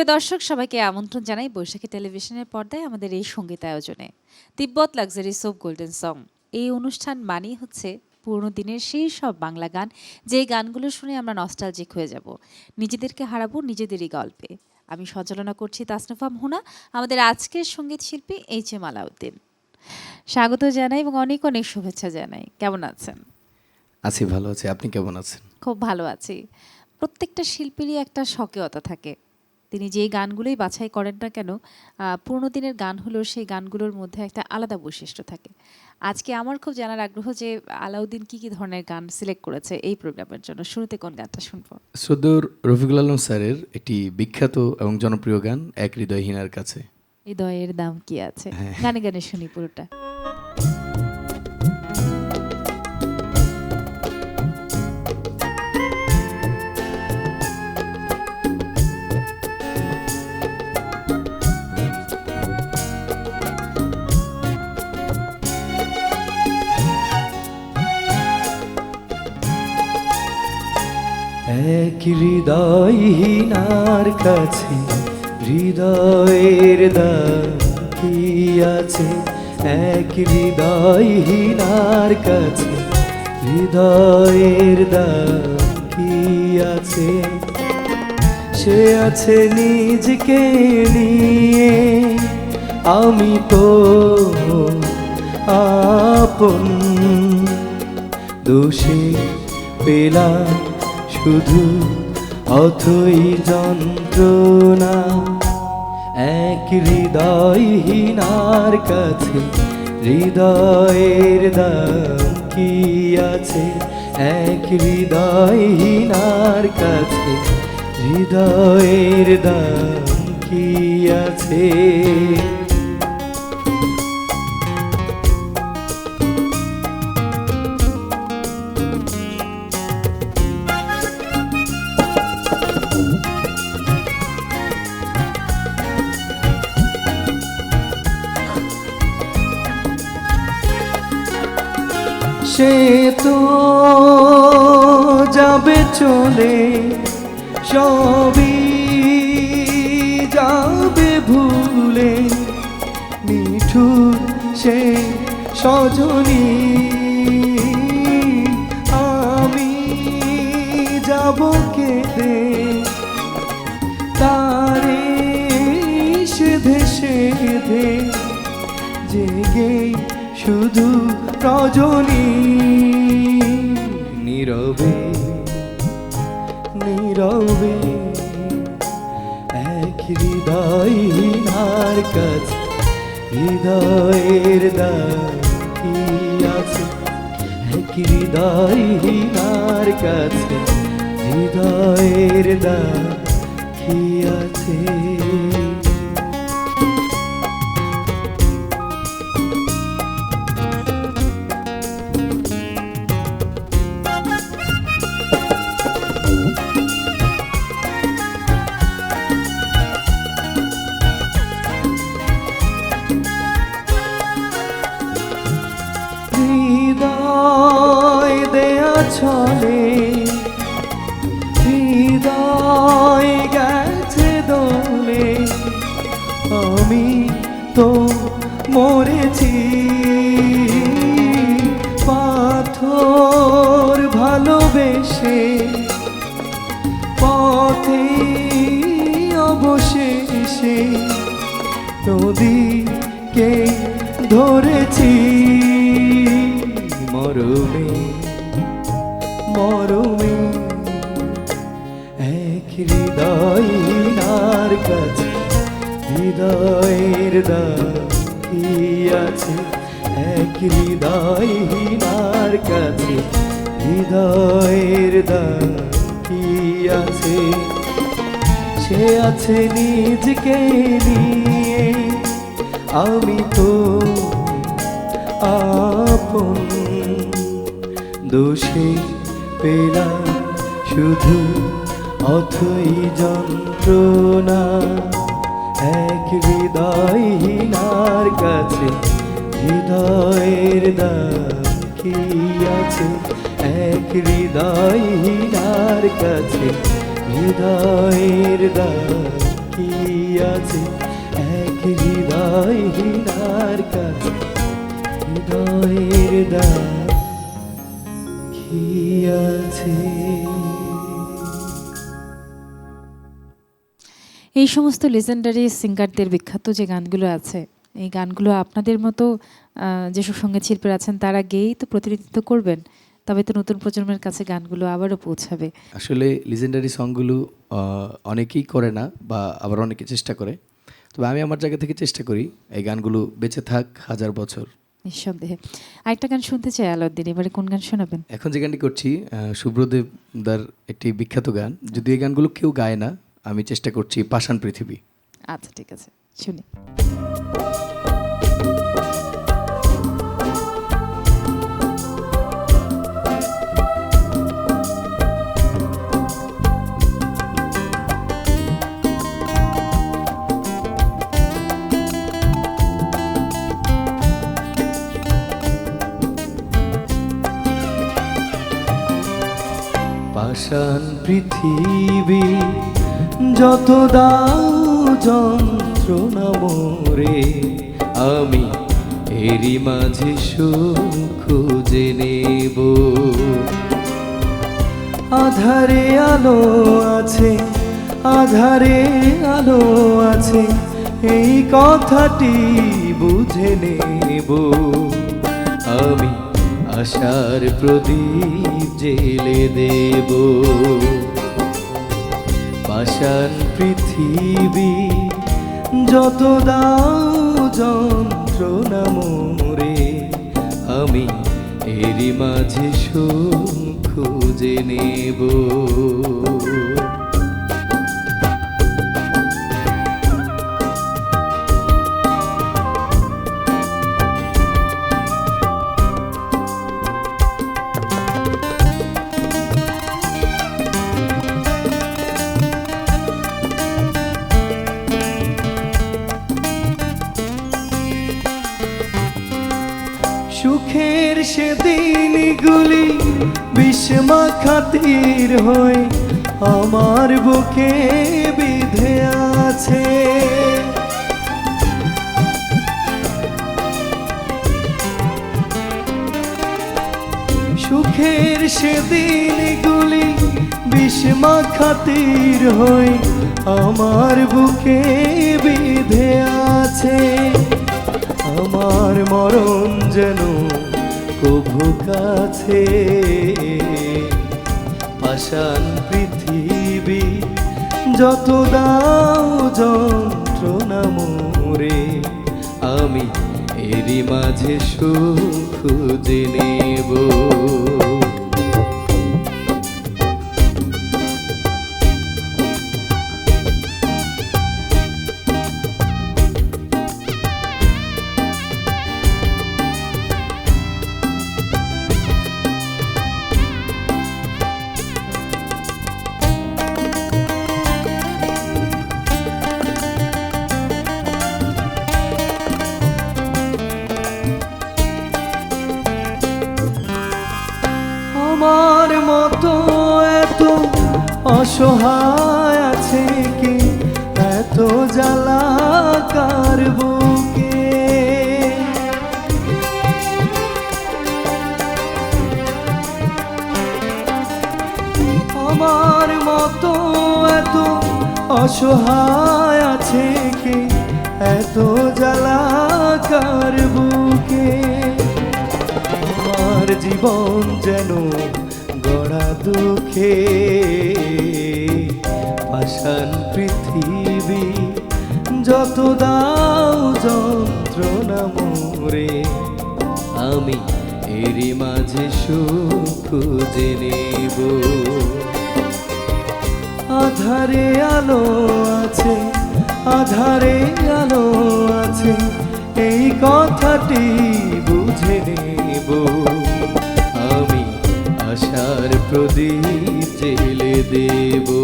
প্রিয় দর্শক সবাইকে আমন্ত্রণ জানাই বৈশাখী টেলিভিশনের পর্দায় আমাদের এই সংগীত আয়োজনে। Tibet luxury soap golden song. এই অনুষ্ঠান মানেই হচ্ছে পুরনো দিনের সেই সব বাংলা গান যে গানগুলো শুনে আমরা নস্টালজিক হয়ে যাব। নিজেদেরকে হারাবো নিজেদেরই গল্পে। আমি সঞ্চালনা করছি তাসনুফাম হুনা আমাদের আজকের সংগীত শিল্পী এইচ এম আলাউদ্দিন। স্বাগত জানাই এবং অনেক অনেক শুভেচ্ছা জানাই। কেমন আছেন? আছি ভালো আছি। আপনি কেমন আছেন? খুব ভালো আছি। প্রত্যেকটা শিল্পীরই একটা স্বকীয়তা থাকে। তিনি যেই গানগুলোই বাছাই করেন না কেন পুরনো দিনের গান হলেও সেই গানগুলোর মধ্যে একটা আলাদা বৈশিষ্ট্য থাকে। আজকে আমার খুব জানার আগ্রহ যে আলাউদ্দিন কি কি ধরনের গান সিলেক্ট করেছে এই প্রোগ্রামের জন্য। শুরুতে কোন গানটা শুনব? সদর রফিকুল আলম স্যারের একটি বিখ্যাত এবং জনপ্রিয় গান এক হৃদয়হীনার কাছে। হৃদয়ের দাম কি আছে? হ্যাঁ। গানে গানে শুনি পুরোটা। হৃদয়হীনার কাছে? হৃদয়ের কি আছে? এক হৃদয়হীনার কাছে। হৃদয়ের কি আছে? সে আছে নিজকে নিয়ে। আমি তো আপন। দোষে পেলাম শুধু অথই যন্ত্রণা, এক হৃদয়হীনার কাছে, হৃদয়ের দাম কি আছে? এক হৃদয়হীনার কাছে, হৃদয়ের দাম কি আছে? সে তো যাবে চলে, সবই যাবে ভুলে। মিঠুর সে সজনী, আমি যাব কেঁদে। তারে সেধে সেধে, জেগে শুধু রজনী। ভালোবেসে পথে অবশেষে নদীকে ধরেছি। মরমে মরমে এক হৃদয়নার কাছে, হৃদয়ের কি আছে। এক হৃদয়হীনার কাছে হৃদয়ের দাম কি আছে? সে আছে নিজকে নিয়ে। আমি তো আপন। দোষে পেলাম শুধু অথই যন্ত্রণা। এক হৃদয়হীনার কাছে হৃদয়ের দাম কি আছে? এক হৃদয়হীনার কাছে, হৃদয়ের কি আছে? এক হৃদয়হীনার কাছে, হৃদয়ের কি আছে? এই সমস্ত লেজেন্ডারি সিঙ্গারদের বিখ্যাত যে গানগুলো আছে, এই গানগুলো আপনাদের মতো যেসব সংগীত শিল্পীরা আছেন, তারা গেয়েই তো প্রতিনিধিত্ব করবেন। তবে তো নতুন প্রজন্মের কাছে গানগুলো আবারও পৌঁছাবে। আসলে লিজেন্ডারি সংগুলো অনেকেই করে না বা আবার অনেকে চেষ্টা করে। তবে আমি আমার জায়গা থেকে চেষ্টা করি এই গানগুলো বেঁচে থাক হাজার বছর। নিঃসন্দেহে। আরেকটা গান শুনতে চাই আলাউদ্দিন এবারে কোন গান শোনাবেন? এখন যে গানটি করছি শুভ্রদেব দার একটি বিখ্যাত গান। যদি এই গানগুলো কেউ গায় না আমি চেষ্টা করছি পাষাণ পৃথিবী। আচ্ছা ঠিক আছে শুনি। পাষাণ পৃথিবী। যত দাও যন্ত্রণা মোরে, আমি এরই মাঝে সুখ খুঁজে নেব। আধারে আলো আছে, আধারে আলো আছে, এই কথাটি বুঝে নেব। আমি আশার প্রদীপ জেলে দেব। পাষাণ পৃথিবী যত দাও যন্ত্রণা মোরে আমি এরই মাঝে সুখ খুঁজে নেব। খাতির হয়ে আমার বুকে বিধে আছে। সুখের সেদিনগুলি বিস্মা খাতির হয়ে আমার বুকে বিধে আছে। আমার মরণ যেন কভু কাছে। পাষাণ পৃথিবী যত দাও যন্ত্রণা মোরে আমি এরই মাঝে সুখ খুঁজে নেব। অসহায় আছে কি? এত জ্বালা কার বুকে? আমার মতো এত অসহায় আছে কি? এত জ্বালা কার বুকে? আমার জীবন যেন গড়া দুঃখে। পাষাণ পৃথিবী, যত দাও যন্ত্রণা মোরে, আমি এরই মাঝে সুখ খুঁজে নেব। আধারে আলো আছে, আধারে আলো আছে, এই কথাটি বুঝে নেব। আমি আশার প্রদীপ জেলে দেব।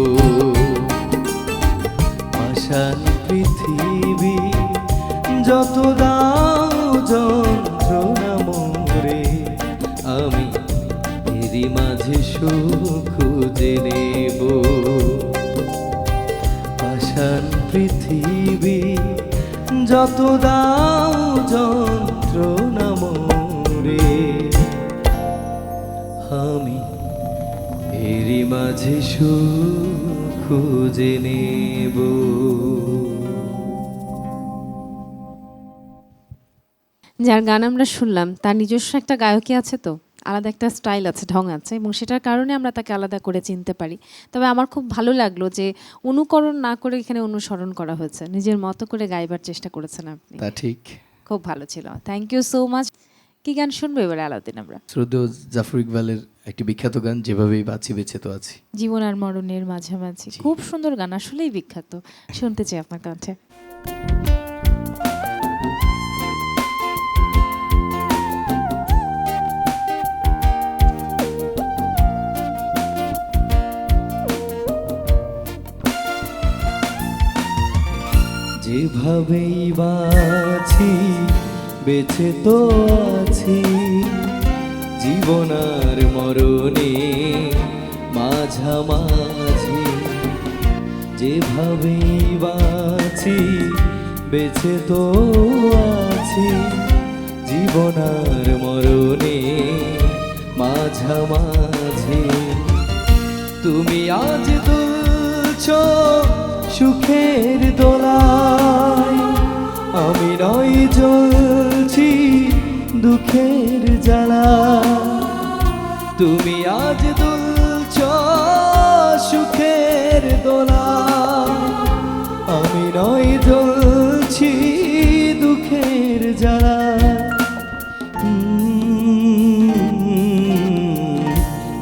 পৃথিবী, যত দাও যন্ত্রণা মোরে। আমি এরই মাঝে খুঁজে নেব। যার গান আমরা শুনলাম, তার নিজস্ব একটা গায়কী আছে তো? আলাদা একটা স্টাইল আছে ঢং আছে এবং সেটার কারণে আমরা তাকে আলাদা করে চিনতে পারি। তবে আমার খুব ভালো লাগল যে অনুকরণ না করে এখানে অনুসরণ করা হয়েছে। নিজের মতো করে গাইবার চেষ্টা করেছেন আপনি। তা ঠিক। খুব ভালো ছিল। থ্যাংক ইউ সো মাচ কি গান শুনব এবারে আলাদিন আমরা? শ্রদ্ধেয় জাফর ইকবালের একটি বিখ্যাত গান যেভাবেই বাঁচি বেঁচে তো আছি। জীবন আর মরণের মাঝামাঝি। খুব সুন্দর গান আসলেই বিখ্যাত। শুনতে চাই আপনার কণ্ঠে। যেভাবেই বাছি, বেঁচে তো আছি। জীবন আর মরণে মাঝামাঝি। যেভাবেই বাছি, বেঁচে তো আছি। জীবন আর মরণে মাঝামাঝি। তুমি আজ দুলছ সুখের দোলায়। আমি নয় জ্বলছি দুঃখের জ্বালা। তুমি আজ দুলছ সুখের দোলা। আমি নয় জ্বলছি দুঃখের জ্বালা।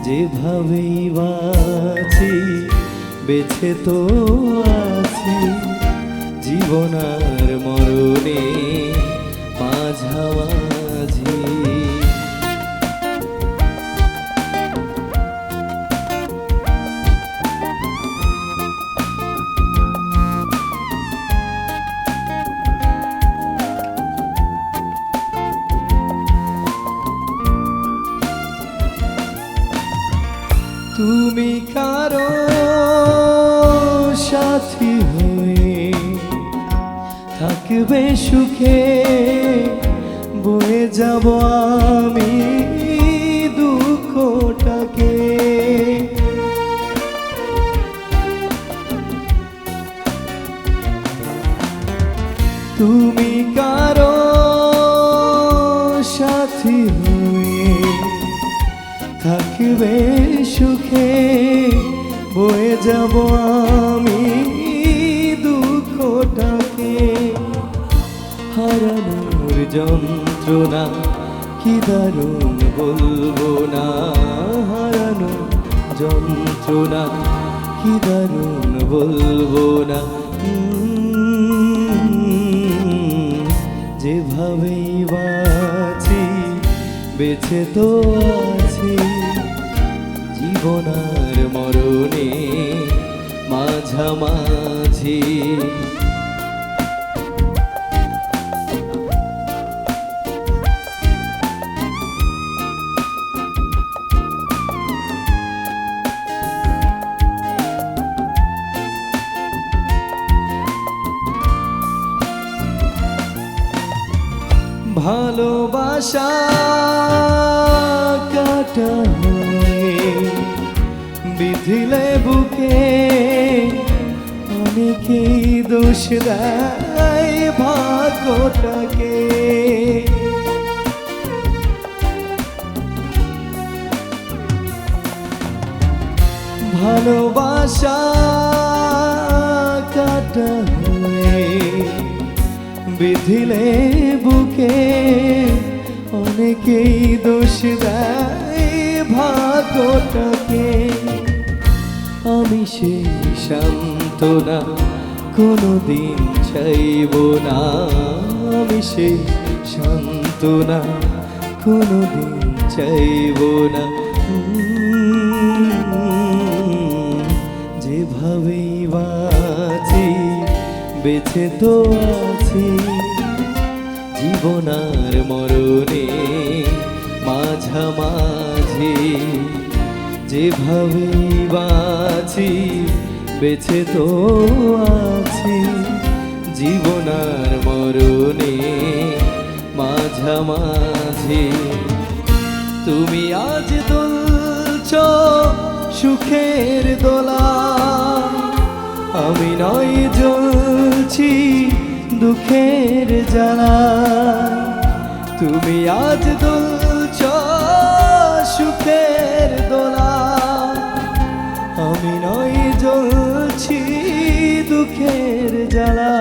যেভাবেই বাছি বেছে তো আর মরণে মাঝামাঝি থাকবে সুখে বয়ে যাব আমি দুঃখটাকে। তুমি কারও সাথী হয়ে থাকবে সুখে বয়ে যাব হারানোর যন্ত্রণা, কি দারুণ বলব না? হারানো যন্ত্রণা, কি দারুণ বলব না? যেভাবেই বাঁচি বেছে তো আছি। জীবনার মরণে মাঝামাঝি। ভালোবাসা কাটা হয়ে বিধিলে বুকে অনেকেই দোষ দেয় ভাগ্যটাকে। ভালোবাসা কাটা হয়ে বিধিলে বুকে অনেকেই দোষ দেয় ভাগ্যটাকে। আমি সেই সান্ত্বনা কোনোদিন চাইব না। আমি সেই সান্ত্বনা কোনোদিন চাইব না। যেভাবেই বাঁচি বেছে তো আছি। জীবন আর মরণে মাঝামাঝি যেভাবে বাঁচি বেছে তো আছি। জীবনার মরণে মাঝামাঝি। তুমি আজ দুলছ সুখের দোলা। আমি নয় জ্বলছি দুঃখের জ্বালা। তুমি আজ দুলছ সুখের দোলা। আমি নয় জ্বলছি দুঃখের জ্বালা।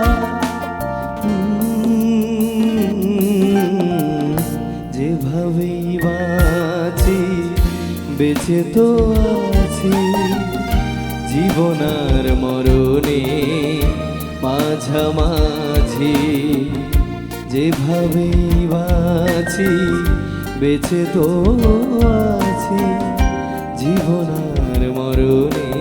যেভাবেই বাঁচি, বেঁচে তো আছি। জীবনার মরণে মাঝামাঝি যেভাবে বাছি বেঁচে তো আছি। জীবনার মরণে